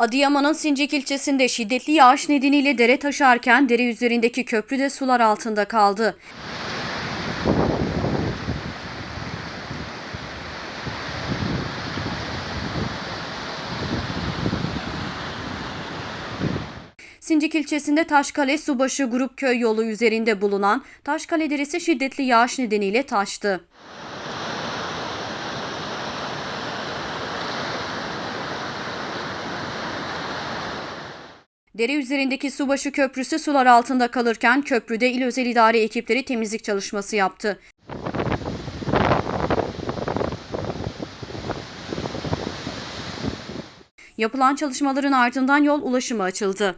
Adıyaman'ın Sincik ilçesinde şiddetli yağış nedeniyle dere taşarken dere üzerindeki köprü de sular altında kaldı. Sincik ilçesinde Taşkale Subaşı Grup Köy yolu üzerinde bulunan Taşkale Deresi şiddetli yağış nedeniyle taştı. Dere üzerindeki Subaşı Köprüsü sular altında kalırken köprüde il özel idare ekipleri temizlik çalışması yaptı. Yapılan çalışmaların ardından yol ulaşıma açıldı.